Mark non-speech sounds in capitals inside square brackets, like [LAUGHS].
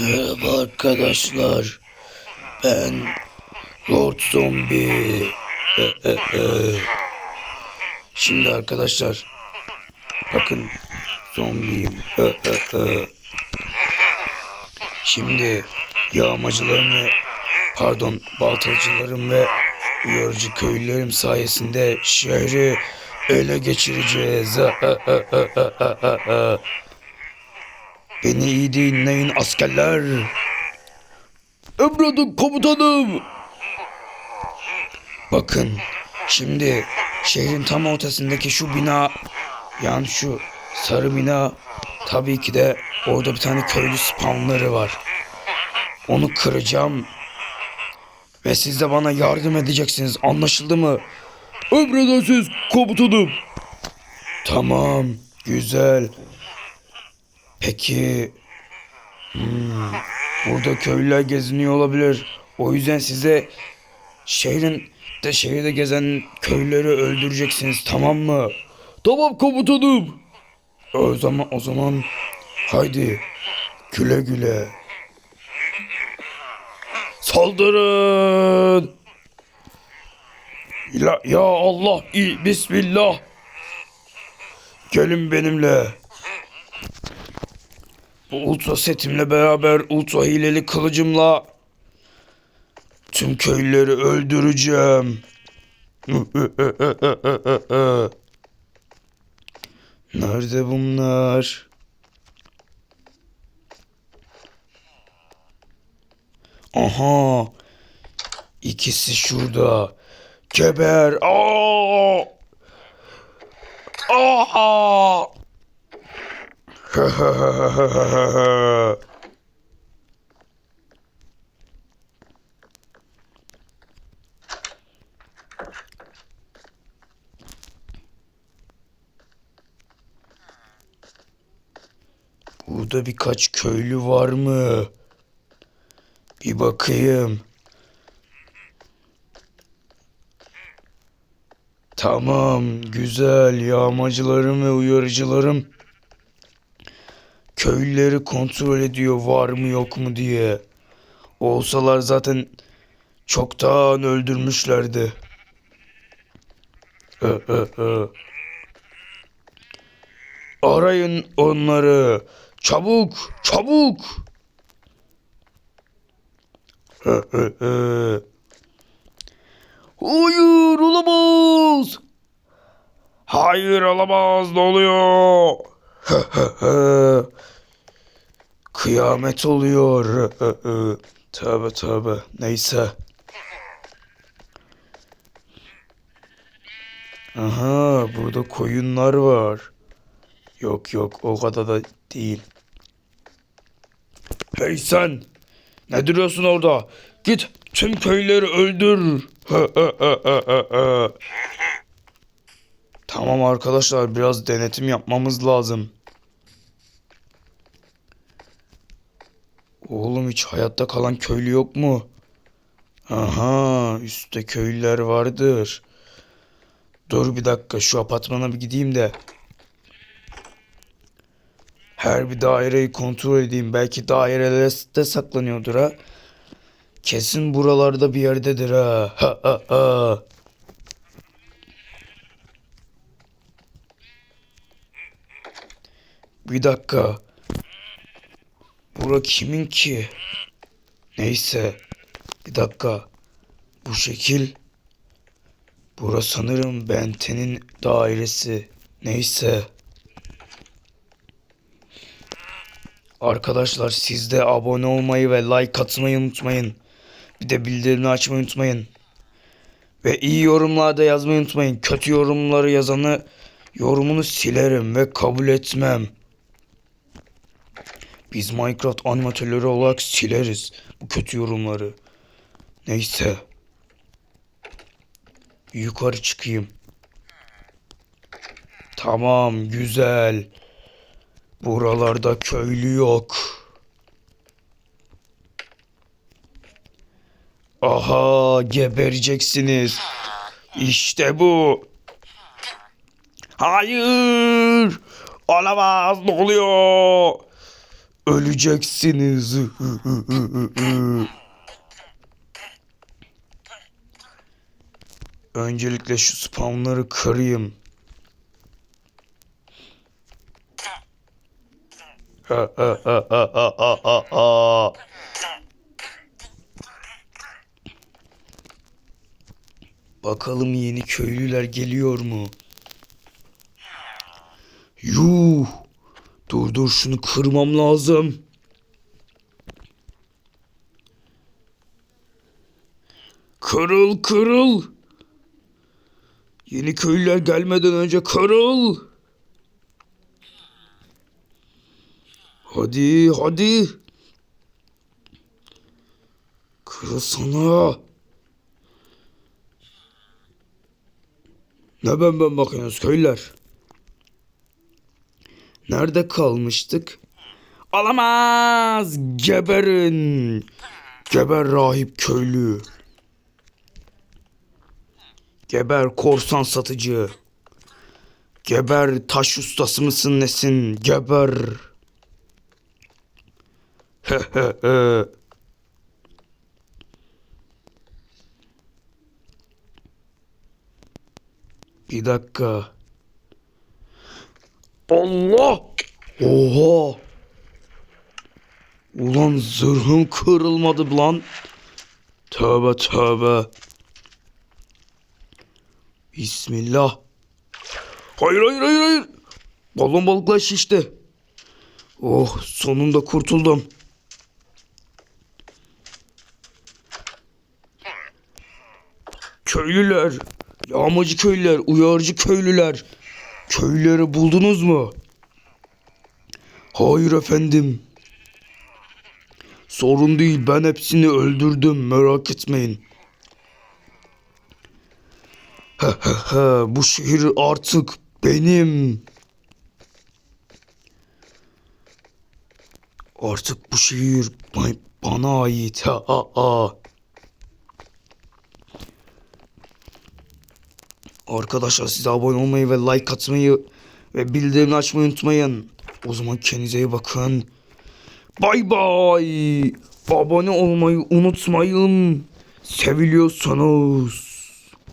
Merhaba arkadaşlar. Ben Lord Zombie. E, e, e. Şimdi arkadaşlar bakın zombiyim. E, e, e. Şimdi yağmacılarım ve pardon baltacılarım ve uyarıcı köylülerim sayesinde şehri ele geçireceğiz. E, e, e, e, e, e. Beni iyi dinleyin askerler. Emredin komutanım. Bakın şimdi şehrin tam ortasındaki şu bina yani şu sarı bina tabii ki de orada bir tane köylü spawnları var. Onu kıracağım ve siz de bana yardım edeceksiniz anlaşıldı mı? Emredersiniz komutanım. Tamam güzel. Peki hmm, burada köylüler geziniyor olabilir. O yüzden size şehrin de şehirde gezen köylüleri öldüreceksiniz tamam mı? Tamam komutanım. O zaman o zaman haydi güle güle. Saldırın. Ya, ya Allah, Bismillah. Gelin benimle. Bu ultra setimle beraber ultra hileli kılıcımla tüm köylüleri öldüreceğim. [LAUGHS] Nerede bunlar? Aha. İkisi şurada. Geber. Aa! Aa! Burada birkaç köylü var mı? Bir bakayım. Tamam, güzel. Yağmacılarım ve uyarıcılarım köylüleri kontrol ediyor var mı yok mu diye. Olsalar zaten çoktan öldürmüşlerdi. Arayın onları. Çabuk, çabuk. Hayır olamaz. Hayır olamaz ne oluyor? [LAUGHS] Kıyamet oluyor. [LAUGHS] tövbe tövbe. Neyse. Aha burada koyunlar var. Yok yok o kadar da değil. Hey sen! Ne duruyorsun orada? Git tüm köyleri öldür. [LAUGHS] tamam arkadaşlar biraz denetim yapmamız lazım. Oğlum hiç hayatta kalan köylü yok mu? Aha üstte köylüler vardır. Dur bir dakika şu apartmana bir gideyim de. Her bir daireyi kontrol edeyim. Belki dairelerde saklanıyordur ha. Kesin buralarda bir yerdedir ha. Ha ha ha. Bir dakika. Bura kimin ki? Neyse. Bir dakika. Bu şekil. Bura sanırım Benten'in dairesi. Neyse. Arkadaşlar siz de abone olmayı ve like atmayı unutmayın. Bir de bildirimini açmayı unutmayın. Ve iyi yorumlarda yazmayı unutmayın. Kötü yorumları yazanı yorumunu silerim ve kabul etmem. Biz Minecraft animatörleri olarak sileriz bu kötü yorumları. Neyse. Yukarı çıkayım. Tamam güzel. Buralarda köylü yok. Aha gebereceksiniz. İşte bu. Hayır. Olamaz ne oluyor? Öleceksiniz. Öncelikle şu spawnları kırayım. Ha ha ha ha ha ha ha. Bakalım yeni köylüler geliyor mu? Yuh! Dur dur şunu kırmam lazım. Kırıl kırıl. Yeni köylüler gelmeden önce kırıl. Hadi hadi. Kırılsana. Ne ben ben bakıyorsunuz köylüler? Nerede kalmıştık? Olamaz! Geberin! Geber rahip köylü. Geber korsan satıcı. Geber taş ustası mısın nesin? Geber. [LAUGHS] Bir dakika. Allah! Oha! Ulan zırhım kırılmadı lan. Tövbe tövbe. Bismillah. Hayır hayır hayır hayır. Balon balıklar şişti. Oh sonunda kurtuldum. Köylüler, yağmacı köylüler, uyarıcı köylüler. Köylüleri buldunuz mu? Hayır efendim. Sorun değil ben hepsini öldürdüm merak etmeyin. Bu şehir artık benim. Artık bu şehir ba- bana ait. Ha ha ha. Arkadaşlar size abone olmayı ve like atmayı ve bildirimleri açmayı unutmayın. O zaman kendinize iyi bakın. Bay bay. Abone olmayı unutmayın. Seviliyorsanız.